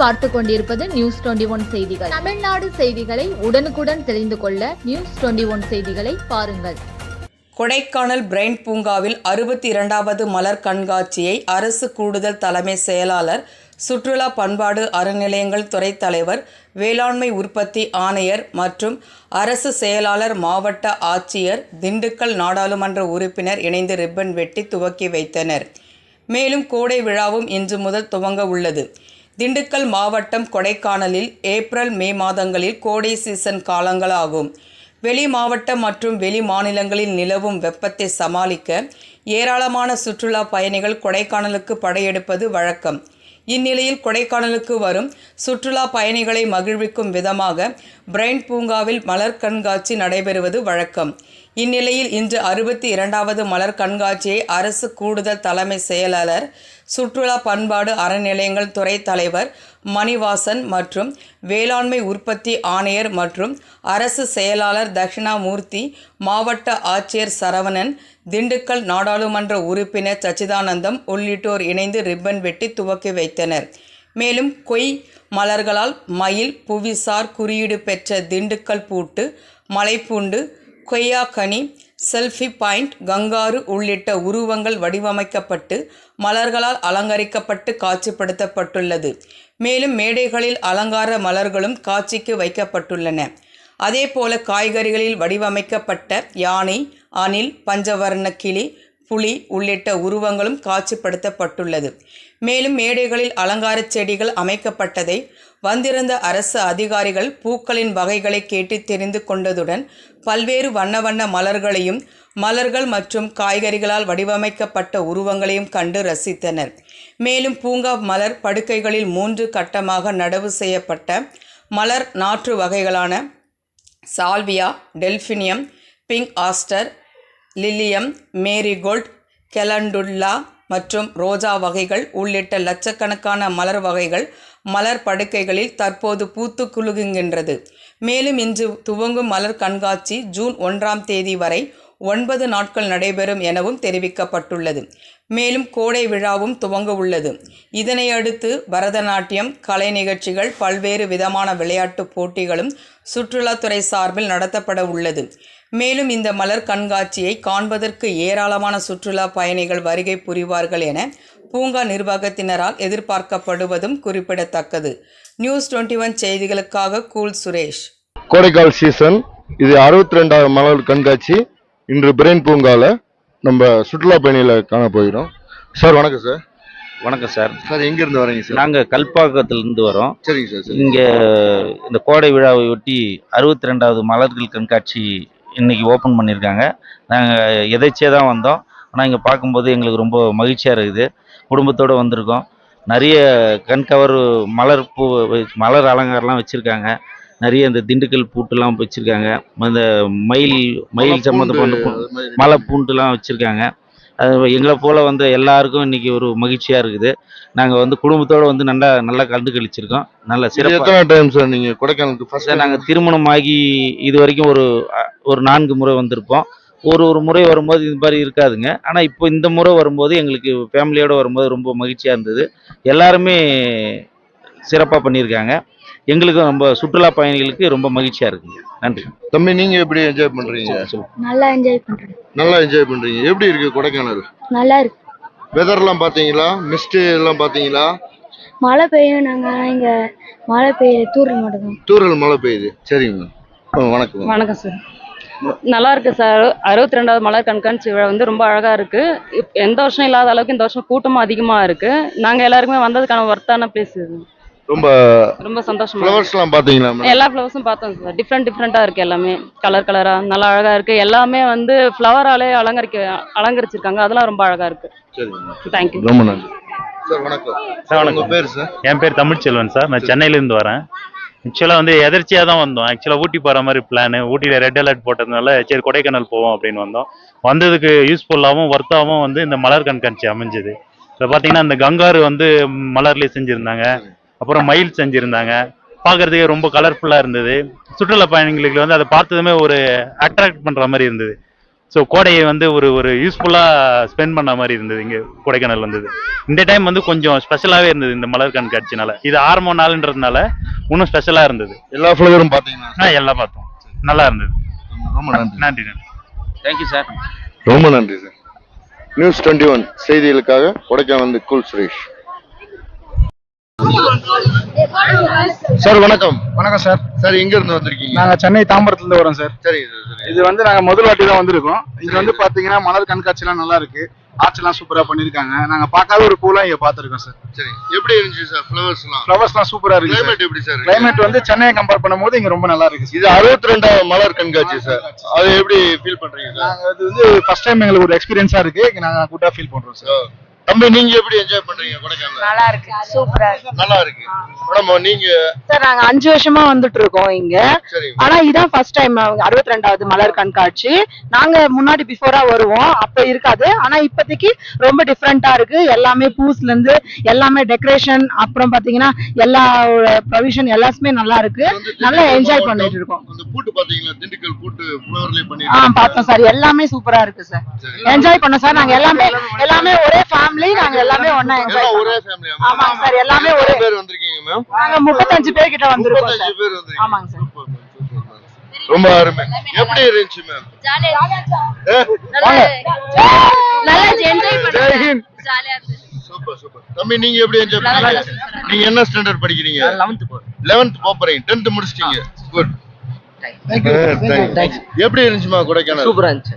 பார்த்து கொண்டிருப்பது news twenty one செய்திகள். தமிழ்நாடு செய்திகளை உடனுக்குடன் தெரிந்து கொள்ள நியூஸ் டுவெண்டி ஒன் செய்திகளை பாருங்கள். கொடைக்கானல் பிரைன் பூங்காவில் அறுபத்தி இரண்டாவது மலர் கண்காட்சியை அரசு கூடுதல் தலைமை செயலாளர் சுற்றுலா பண்பாடு அறநிலையங்கள் துறை தலைவர் வேளாண்மை உற்பத்தி ஆணையர் மற்றும் அரசு செயலாளர் மாவட்ட ஆட்சியர் திண்டுக்கல் நாடாளுமன்ற உறுப்பினர் இணைந்து ரிப்பன் வெட்டி துவக்கி வைத்தனர். மேலும் கோடை விழாவும் இன்று முதல் துவங்க உள்ளது. திண்டுக்கல் மாவட்டம் கொடைக்கானலில் ஏப்ரல் மே மாதங்களில் கோடை சீசன் காலங்களாகும். வெளி மாவட்டம் மற்றும் வெளி மாநிலங்களில் நிலவும் வெப்பத்தை சமாளிக்க ஏராளமான சுற்றுலா பயணிகள் கொடைக்கானலுக்கு படையெடுப்பது வழக்கம். இந்நிலையில் கொடைக்கானலுக்கு வரும் சுற்றுலா பயணிகளை மகிழ்விக்கும் விதமாக பிரைன் பூங்காவில் மலர் கண்காட்சி நடைபெறுவது வழக்கம். இந்நிலையில் இன்று அறுபத்தி இரண்டாவது மலர் கண்காட்சியை அரசு கூடுதல் தலைமை செயலாளர் சுற்றுலா பண்பாடு அறநிலையங்கள் துறை தலைவர் மணிவாசன் மற்றும் வேளாண்மை உற்பத்தி ஆணையர் மற்றும் அரசு செயலாளர் தட்சிணாமூர்த்தி மாவட்ட ஆட்சியர் சரவணன் திண்டுக்கல் நாடாளுமன்ற உறுப்பினர் சச்சிதானந்தம் உள்ளிட்டோர் இணைந்து ரிப்பன் வெட்டி துவக்கி வைத்தனர். மேலும் கொய் மலர்களால் மயில் புவிசார் குறியீடு பெற்ற திண்டுக்கல் பூட்டு மலைப்பூண்டு கொய்யாக்கனி செல்ஃபி பாயிண்ட் கங்காரு உள்ளிட்ட உருவங்கள் வடிவமைக்கப்பட்டு மலர்களால் அலங்கரிக்கப்பட்டு காட்சிப்படுத்தப்பட்டுள்ளது. மேலும் மேடைகளில் அலங்கார மலர்களும் காட்சிக்கு வைக்கப்பட்டுள்ளன. அதேபோல காய்கறிகளில் வடிவமைக்கப்பட்ட யானை அணில் பஞ்சவர்ண கிளி புலி உள்ளிட்ட உருவங்களும் காட்சிப்படுத்தப்பட்டுள்ளது. மேலும் மேடைகளில் அலங்கார செடிகள் அமைக்கப்பட்டதை வந்திருந்த அரசு அதிகாரிகள் பூக்களின் வகைகளை கேட்டு தெரிந்து கொண்டதுடன் பல்வேறு வண்ண வண்ண மலர்களையும் மலர்கள் மற்றும் காய்கறிகளால் வடிவமைக்கப்பட்ட உருவங்களையும் கண்டு ரசித்தனர். மேலும் பூங்கா மலர் படுக்கைகளில் மூன்று கட்டமாக நடவு செய்யப்பட்ட மலர் நாற்று வகைகளான salvia delphinium pink aster lilium marigold calendula மற்றும் ரோஜா வகைகள் உள்ளிட்ட லட்சக்கணக்கான மலர் வகைகள் மலர் படுக்கைகளில் தற்போது பூத்து குலுங்குகின்றது. மேலும் இன்று துவங்கும் மலர் கண்காட்சி ஜூன் ஒன்றாம் தேதி வரை ஒன்பது நாட்கள் நடைபெறும் எனவும் தெரிவிக்கப்பட்டுள்ளது. மேலும் கோடை விழாவும் துவங்க உள்ளது. இதனையடுத்து பரதநாட்டியம் கலை நிகழ்ச்சிகள் பல்வேறு விதமான விளையாட்டுப் போட்டிகளும் சுற்றுலாத்துறை சார்பில் நடத்தப்பட உள்ளது. மேலும் இந்த மலர் கண்காட்சியை காண்பதற்கு ஏராளமான சுற்றுலா பயணிகள் வருகை புரிவார்கள் என பூங்கா நிர்வாகத்தினரால் எதிர்பார்க்கப்படுவதும் குறிப்பிடத்தக்கது. நியூஸ் டுவெண்ட்டி ஒன் செய்திகளுக்காக கூல் சுரேஷ். கோடைக்கால் சீசன் இது அறுபத்தி ரெண்டாவது மலர் கண்காட்சி. இன்று பிரெயின் பூங்கால நம்ம சுற்றுலா பயணிகளை காண போகிறோம். சார் வணக்கம் சார். வணக்கம் சார். சார் எங்க இருந்து வரீங்க சார்? நாங்கள் கல்பாக்கத்திலிருந்து வரோம். சரிங்க சார் சரி இங்கே இந்த கோடை விழாவை ஒட்டி அறுபத்தி ரெண்டாவது மலர்கள் கண்காட்சி இன்னைக்கு ஓப்பன் பண்ணியிருக்காங்க. நாங்கள் எதேச்சியாக தான் வந்தோம். ஆனால் இங்கே பார்க்கும்போது எங்களுக்கு ரொம்ப மகிழ்ச்சியாக இருக்குது. குடும்பத்தோடு வந்திருக்கோம். நிறைய கண்கவர் மலர் பூ மலர் அலங்காரம்லாம் வச்சுருக்காங்க. நிறைய இந்த திண்டுக்கல் பூட்டுலாம் வச்சுருக்காங்க. இந்த மயில் மயில் சம்மந்தப்பட்ட மலை பூண்டுலாம் வச்சுருக்காங்க. அது எங்களை போல் வந்து எல்லாருக்கும் இன்னைக்கு ஒரு மகிழ்ச்சியாக இருக்குது. நாங்கள் வந்து குடும்பத்தோடு வந்து நல்லா நல்லா கண்டு கழிச்சிருக்கோம். நல்ல சிறப்பாக டைம் சார் நீங்க கொடைக்கானலுக்கு ஃபர்ஸ்ட் சார் நாங்கள் திருமணமாகி இது வரைக்கும் ஒரு ஒரு நான்கு முறை வந்திருப்போம் ஒரு ஒரு முறை வரும்போது இது மாதிரி இருக்காதுங்க. ஆனால் இப்போ இந்த முறை வரும்போது எங்களுக்கு ஃபேமிலியோடு வரும்போது ரொம்ப மகிழ்ச்சியாக இருந்தது. எல்லாருமே சிறப்பாக பண்ணியிருக்காங்க. எங்களுக்கும் ரொம்ப சுற்றுலா பயணிகளுக்கு ரொம்ப மகிழ்ச்சியாக இருக்குங்க. நன்றி. தம்பி நீங்க எப்படி என்ஜாய் பண்றீங்க? நல்லா என்ஜாய் பண்றேன். நல்லா என்ஜாய் பண்றீங்க. எப்படி இருக்கு கொடைக்கானல்? நல்லா இருக்கு. வெதர்லாம் பாத்தீங்களா மிஸ்ட் எல்லாம் பாத்தீங்களா மழை பெய்யும் நாங்க இங்க மழை பெய்ய தூரல் மட்டும் தூரல் மழை பெய்யுது. சரிங்க. வணக்கம். வணக்கம் சார். நல்லா இருக்கு சார். அறுபத்தி ரெண்டாவது மலர் கண்காட்சி விழா வந்து ரொம்ப அழகா இருக்கு. இப்- எந்த வருஷம் இல்லாத அளவுக்கு இந்த வருஷம் கூட்டமும் அதிகமா இருக்கு. நாங்க எல்லாருக்குமே வந்ததுக்கான ஒர்த்தான பிளேஸ் இது ரொம்ப ரொம்ப சந்தோஷமா. ஃப்ளவர்ஸ்லாம் பாத்தீங்களா எல்லா ஃப்ளவர்ஸும் பார்த்தோம் சார் டிஃப்ரெண்ட் டிஃப்ரெண்டா இருக்கு எல்லாமே. கலர் கலரா நல்லா அழகா இருக்கு. எல்லாமே வந்து ஃப்ளவராலே அலங்கரிக்க அலங்கரிச்சிருக்காங்க. அதெல்லாம் ரொம்ப அழகா இருக்கு. சரிங்க தேங்க்யூ ரொம்ப நன்றி. சார் வணக்கம். சார் உங்க வணக்கம் பேர் சார் என் பேர் தமிழ்ச்செல்வன் சார் நான் சென்னையிலேருந்து வரேன். ஆக்சுவலாக வந்து எதர்ச்சியாக தான் வந்தோம். ஆக்சுவலாக ஊட்டி போகிற மாதிரி பிளான் ஊட்டியில் ரெட் அலர்ட் போட்டதுனால சரி கொடைக்கானல் போவோம் அப்படின்னு வந்தோம். வந்ததுக்கு யூஸ்ஃபுல்லாகவும் ஒர்த்தாகவும் வந்து இந்த மலர் கண்காட்சி அமைஞ்சுது. இப்போ பார்த்தீங்கன்னா இந்த கங்காரு வந்து மலர்லேயே செஞ்சுருந்தாங்க. அப்புறம் மயில் செஞ்சுருந்தாங்க. பார்க்கறதுக்கே ரொம்ப கலர்ஃபுல்லாக இருந்தது. சுற்றுலா பயணிகளுக்கு வந்து அதை பார்த்ததுமே ஒரு அட்ராக்ட் பண்ணுற மாதிரி இருந்தது. ஸோ கோடையை வந்து ஒரு ஒரு யூஸ்ஃபுல்லாக ஸ்பெண்ட் பண்ண மாதிரி இருந்தது இங்கே கொடைக்கானல் வந்தது. இந்த டைம் வந்து கொஞ்சம் ஸ்பெஷலாகவே இருந்தது இந்த மலர் கண்காட்சினால. இது ஆரம்ப நாளுன்றதுனால இன்னும் ஸ்பெஷலாக இருந்தது. எல்லா ஃபிளவரும் பாத்தீங்கன்னா ஆ எல்லாம் பார்த்தோம். நல்லா இருந்தது. ரொம்ப நன்றி. நன்றி நன்றி. தேங்க்யூ சார் ரொம்ப நன்றி சார் நியூஸ் டுவெண்ட்டி ஒன் செய்திகளுக்காக கொடைக்கானல் கூல் சுரேஷ். சார் வணக்கம். வணக்கம் சார். சார் எங்க இருந்து வந்திருக்கீங்க? நாங்க சென்னை தாம்பரத்துல இருந்து வரோம் சார். சார் இது வந்து நாங்க முதல் வாட்டி தான் வந்திருக்கோம். இங்க வந்து பாத்தீங்கன்னா மலர் கண்காட்சி எல்லாம் நல்லா இருக்கு. ஆர்ட்ஸ் எல்லாம் சூப்பரா பண்ணிருக்காங்க நாங்க பார்க்காத ஒரு பூலாம் இங்க பாத்துருக்கோம் சார். சரி எப்படி இருந்துச்சு சார் ஃபிளவர்ஸ்லாம் ஃபிளவர்ஸ் எல்லாம் சூப்பரா இருக்கு கிளைமேட் எப்படி சார்? கிளைமேட் வந்து சென்னையை கம்பேர் பண்ணும்போது இங்க ரொம்ப நல்லா இருக்கு இது அறுபத்தி ரெண்டாவது மலர் கண்காட்சி சார். அது எப்படி ஃபீல் பண்றீங்க சார்? நாங்க இது வந்து ஃபர்ஸ்ட் டைம் எங்களுக்கு ஒரு எக்ஸ்பீரியன்ஸா இருக்கு. நாங்க குட்டா ஃபீல் பண்றோம் சார். தம்பி நீங்க எப்படி என்ஜாய் பண்றீங்க கொடைக்கானல்? நல்லா இருக்கு சூப்பரா இருக்கு. நல்லா இருக்கு மேடம் நீங்க சார் நாங்க அஞ்சு வருஷமா வந்துட்டு இருக்கோம் இங்க. ஆனா இதான் ஃபர்ஸ்ட் டைம் அறுபத்தி ரெண்டாவது மலர் கண்காட்சி. நாங்க முன்னாடி பிஃபோரா வருவோம். அப்ப இருக்காது. ஆனா இப்போதைக்கு ரொம்ப டிஃப்ரெண்டா இருக்கு. எல்லாமே பூஸ்ல இருந்து எல்லாமே டெக்கரேஷன் அப்புறம் பாத்தீங்கன்னா எல்லா ப்ரொவிஷன் எல்லாமே நல்லா இருக்கு. நல்லா என்ஜாய் பண்ணிட்டு இருக்கோம். ஆ பார்த்தோம் சார். எல்லாமே சூப்பரா இருக்கு சார். என்ஜாய் பண்ணோம் சார். நாங்க எல்லாமே எல்லாமே ஒரே நாங்க எல்லாமே ஒண்ணா எல்லாம் ஒரே ஃபேமிலியா ஆமாங்க சார் எல்லாமே ஒரே. பேர் வந்திருக்கீங்க மேம் நாங்க முப்பத்தஞ்சு பேர் கிட்ட வந்திருக்கோம் முப்பத்தஞ்சு சார் பேர் வந்திருக்கீங்க. ஆமாங்க சார். ரொம்ப அருமை. எப்படி இருந்துச்சு மேம் சூப்பர் சூப்பர். தம்பி நீங்க எப்படி என்ஜாய் பண்ணீங்க? நீங்க என்ன ஸ்டாண்டர்ட் படிக்கிறீங்க? 11th போறேன். 11th போறீங்க 10th முடிச்சிட்டீங்க. குட் எப்படி இருந்துச்சுமா கொடைக்கானல்? சூப்பரா இருந்துச்சு.